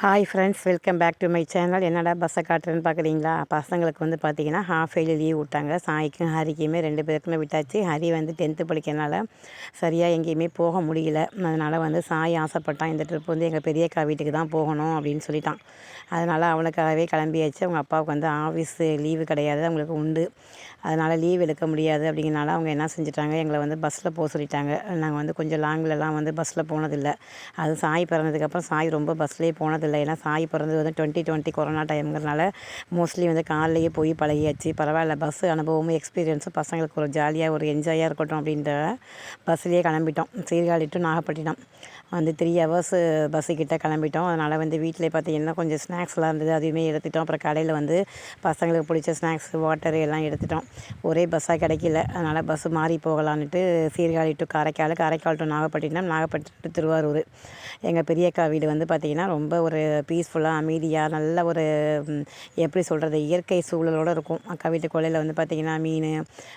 Hi friends welcome back to my channel என்னடா பஸ்ஸை காட்டுறேன்னு பார்க்குறீங்களா பசங்களுக்கு வந்து பார்த்தீங்கன்னா ஹாஃப் ஃபெயிலி லீவ் விட்டாங்க. சாய்க்கும் ஹரிக்குமே ரெண்டு பேருக்குமே விட்டாச்சு. ஹரி வந்து டென்த்து படிக்கிறனால சரியாக எங்கேயுமே போக முடியல. அதனால் வந்து சாய் ஆசைப்பட்டான். இந்த ட்ரிப் வந்து எங்கள் பெரியக்கா வீட்டுக்கு தான் போகணும் அப்படின்னு சொல்லிட்டான். அதனால் அவனுக்காகவே கிளம்பியாச்சு. அவங்க அப்பாவுக்கு வந்து ஆஃபீஸ் லீவு கிடையாது. அவங்களுக்கு உண்டு. அதனால் லீவ் எடுக்க முடியாது அப்படிங்கிறனால அவங்க என்ன செஞ்சுட்டாங்க? எங்களை வந்து பஸ்ஸில் போக சொல்லிட்டாங்க. நாங்கள் வந்து கொஞ்சம் லாங்கிலலாம் வந்து பஸ்ஸில் போனதில்லை. அது சாய் பிறந்ததுக்கப்புறம் சாய் ரொம்ப பஸ்லேயே இல்லை ஏன்னா சாய் பிறந்தது வந்து டுவெண்ட்டி டுவெண்ட்டி கொரோனா டைம்ங்கிறனால மோஸ்ட்லி வந்து கார்லேயே போய் பழகியாச்சு. பரவாயில்ல. பஸ் அனுபவமும் எக்ஸ்பீரியன்ஸும் பசங்களுக்கு ஒரு ஜாலியாக ஒரு என்ஜாயாக இருக்கட்டும் அப்படின்ற பஸ்லேயே கிளம்பிட்டோம். சீர்காழி டு நாகப்பட்டினம். வந்து த்ரீ ஹவர்ஸ் பஸ்ஸுக்கிட்ட கிளம்பிட்டோம். அதனால் வந்து வீட்டிலே பார்த்தீங்கன்னா கொஞ்சம் ஸ்நாக்ஸ்லாம் இருந்தது. அதுவுமே எடுத்துட்டோம். அப்புறம் கடையில் வந்து பசங்களுக்கு பிடிச்ச ஸ்நாக்ஸ் வாட்டர் எல்லாம் எடுத்துட்டோம். ஒரே பஸ்ஸாக கிடைக்கல. அதனால் பஸ்ஸு மாறி போகலான்ட்டு Sirkazhi to Karaikal Karaikal to Nagapattinam Nagapattinam to Thiruvarur. எங்கள் பெரியக்கா வீடு வந்து பார்த்திங்கன்னா ரொம்ப ஒரு ஒரு பீஸ்ஃபுல்லாக அமைதியாக நல்ல ஒரு எப்படி சொல்கிறது இயற்கை சூழலோடு இருக்கும். அக்கா வீட்டு கொள்ளையில் வந்து பார்த்திங்கன்னா மீன்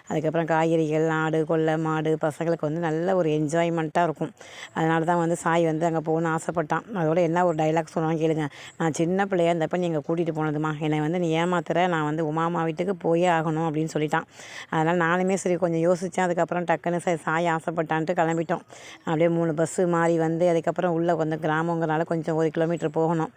அதுக்கப்புறம் காய்கறிகள் ஆடு கொள்ளை மாடு பசங்களுக்கு வந்து நல்ல ஒரு என்ஜாய்மெண்ட்டாக இருக்கும். அதனால தான் வந்து சாய் வந்து அங்கே போகணுன்னு ஆசைப்பட்டான். அதோட என்ன ஒரு டைலாக் சொன்னாலும் கேளுங்க. நான் சின்ன பிள்ளையா இருந்தப்போ நீங்கள் கூட்டிகிட்டு போனதுமா என்னை வந்து நீ ஏமாத்துற நான் வந்து உமாமா வீட்டுக்கு போயே ஆகணும் அப்படின்னு சொல்லிட்டான். அதனால் நானுமே சரி கொஞ்சம் யோசித்தேன் அதுக்கப்புறம் டக்குன்னு சரி சாய் ஆசைப்பட்டான்ட்டு கிளம்பிட்டோம். அப்படியே மூணு பஸ்ஸு மாறி வந்து அதுக்கப்புறம் உள்ளே வந்து கிராமங்கிறனால கொஞ்சம் ஒரு கிலோமீட்டர் போகணும்.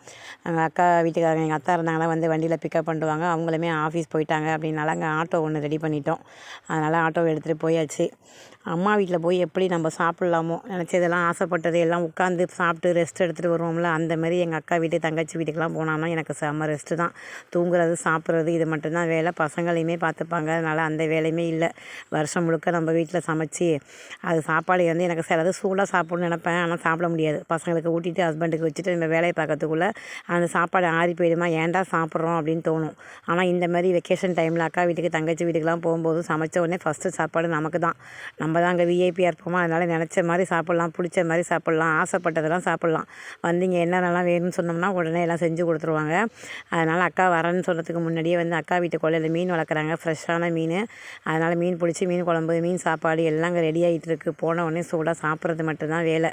எங்கள் அக்கா வீட்டுக்காரங்க எங்கள் அத்தா இருந்தாங்கன்னா வந்து வண்டியில் பிக்கப் பண்ணுவாங்க. அவங்களுமே ஆஃபீஸ் போயிட்டாங்க அப்படின்னால அங்கே ஆட்டோ ஒன்று ரெடி பண்ணிட்டோம். அதனால் ஆட்டோவை எடுத்துகிட்டு போயாச்சு. அம்மா வீட்டில் போய் எப்படி நம்ம சாப்பிட்லாமோ நினச்சதெல்லாம் ஆசைப்பட்டது எல்லாம் உட்காந்து சாப்பிட்டு ரெஸ்ட் எடுத்துகிட்டு வருவோம்ல அந்த மாதிரி எங்கள் அக்கா வீட்டு தங்கச்சி வீட்டுக்கெலாம் போனோம்னா எனக்கு செம்ம ரெஸ்ட்டு தான். தூங்குறது சாப்பிட்றது இது மட்டும்தான் வேலை. பசங்களையுமே பார்த்துப்பாங்க. அதனால் அந்த வேலையுமே இல்லை. வருஷம் முழுக்க நம்ம வீட்டில் சமைச்சி அது சாப்பாடு வந்து எனக்கு சிலது சூடாக சாப்பிட்ணும்னு நினப்பேன். ஆனால் சாப்பிட முடியாது. பசங்களுக்கு ஊட்டிட்டு ஹஸ்பண்டுக்கு வச்சுட்டு நம்ம வேலையை பார்க்கறதுக்குள்ளே அந்த சாப்பாடு ஆறி போயிடுமா? ஏன்டா சாப்பிட்றோம் அப்படின்னு தோணும். ஆனால் இந்த மாதிரி வெக்கேஷன் டைமில் அக்கா வீட்டுக்கு தங்கச்சி வீட்டுக்கெலாம் போகும்போது சமைச்ச உடனே ஃபஸ்ட்டு சாப்பாடு நமக்கு தான். நம்ம தான் அங்கே விஐபியாக இருப்போமா? அதனால் நினச்ச மாதிரி சாப்பிட்லாம் பிடிச்ச மாதிரி சாப்பிட்லாம் ஆசைப்பட்டதெல்லாம் சாப்பிட்லாம். வந்து இங்கே என்னென்னலாம் வேணும்னு சொன்னோம்னா உடனே எல்லாம் செஞ்சு கொடுத்துருவாங்க. அதனால் அக்கா வரேன்னு சொல்கிறதுக்கு முன்னாடியே வந்து அக்கா வீட்டு கொள்ளையில் மீன் வளர்க்குறாங்க ஃப்ரெஷ்ஷான மீன். அதனால் மீன் பிடிச்சி மீன் குழம்பு மீன் சாப்பாடு எல்லாம் அங்கே ரெடி ஆகிட்டு இருக்குது போன உடனே சூடாக சாப்பிட்றது மட்டும்தான் வேலை.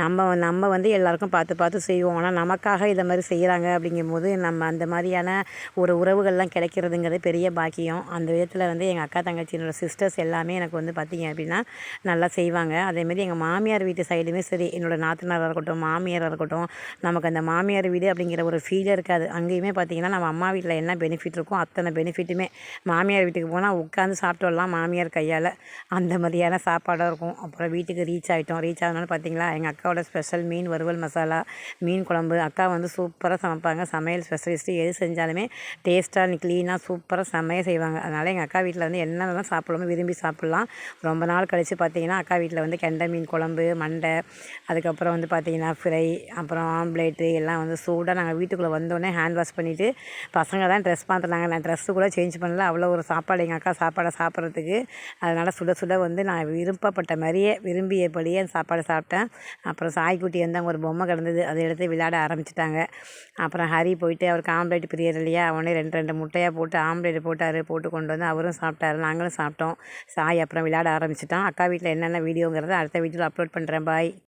நம்ம நம்ம வந்து எல்லாருக்கும் பார்த்து பார்த்து செய்வோம். ஆனால் நமக்காக இதை மாதிரி செய்கிறாங்க அப்படிங்கும்போது நம்ம அந்த மாதிரியான ஒரு உறவுகள்லாம் கிடைக்கிறதுங்கிறது பெரிய பாக்கியம். அந்த விதத்தில் வந்து எங்கள் அக்கா தங்கச்சியினோட சிஸ்டர்ஸ் எல்லாமே எனக்கு வந்து பார்த்திங்க அப்படின்னா நல்லா செய்வாங்க. அதேமாரி எங்கள் மாமியார் வீட்டு சைடுமே சரி என்னோடய நாத்தனாராக இருக்கட்டும் மாமியாராக இருக்கட்டும் நமக்கு அந்த மாமியார் வீடு அப்படிங்கிற ஒரு ஃபீலே இருக்காது. அங்கேயுமே பார்த்திங்கன்னா நம்ம அம்மா வீட்டில் என்ன பெனிஃபிட் இருக்கோ அத்தனை பெனிஃபிட்டுமே மாமியார் வீட்டுக்கு போனால் உட்காந்து சாப்பிட்டு வரலாம் மாமியார் கையால். அந்த மாதிரியான சாப்பாடாக இருக்கும். அப்புறம் வீட்டுக்கு ரீச் ஆகிட்டோம் ரீச் ஆகணும்னு பார்த்தீங்களா எங்கள் அக்காவோட ஸ்பெஷல் மீன் வறுவல் மசாலா மீன் குழம்பு அக்கா அக்கா வந்து சூப்பராக சமைப்பாங்க. சமையல் ஸ்பெஷலிஸ்ட்டு எது செஞ்சாலுமே டேஸ்ட்டாக க்ளீனாக சூப்பராக செம்மையாக செய்வாங்க. அதனால் எங்கள் அக்கா வீட்டில் வந்து என்னென்னலாம் சாப்பிடலாமோ விரும்பி சாப்பிட்லாம். ரொம்ப நாள் கழித்து பார்த்திங்கன்னா அக்கா வீட்டில் வந்து கெண்டை மீன் குழம்பு மண்டை அதுக்கப்புறம் வந்து பார்த்திங்கன்னா ஃப்ரை அப்புறம் ஆம்லேட்டு எல்லாம் வந்து சூடாக நாங்கள் வீட்டுக்குள்ளே வந்தோடனே ஹேண்ட் வாஷ் பண்ணிவிட்டு பசங்க தான் ட்ரெஸ் பார்த்துனாங்க நான் ட்ரெஸ்ஸு கூட சேஞ்ச் பண்ணல. அவ்வளோ ஒரு சாப்பாடு எங்கள் அக்கா சாப்பாடை சாப்பிட்றதுக்கு. அதனால் சுட சுட வந்து நான் விருப்பப்பட்ட மாதிரியே விரும்பியபடியே அந்த சாப்பாடை சாப்பிட்டேன். அப்புறம் சாய்க்குட்டி வந்து அங்கே ஒரு பொம்மை கிடந்தது. அதை எடுத்து விளையாட வச்சுட்டாங்க. அப்புறம் ஹரி போயிட்டு அவருக்கு ஆம்லேட் பிரியர் இல்லையா? அவனே ரெண்டு ரெண்டு முட்டையாக போட்டு ஆம்லேட் போட்டார் போட்டு கொண்டு வந்து அவரும் சாப்பிட்டாரு. நாங்களும் சாப்பிட்டோம். சாய் அப்புறம் விளையாட ஆரம்பிச்சிட்டான். அக்கா வீட்டில் என்னென்ன வீடியோங்கிறத அடுத்த வீடியோவில் அப்லோட் பண்ணுறேன் பாய்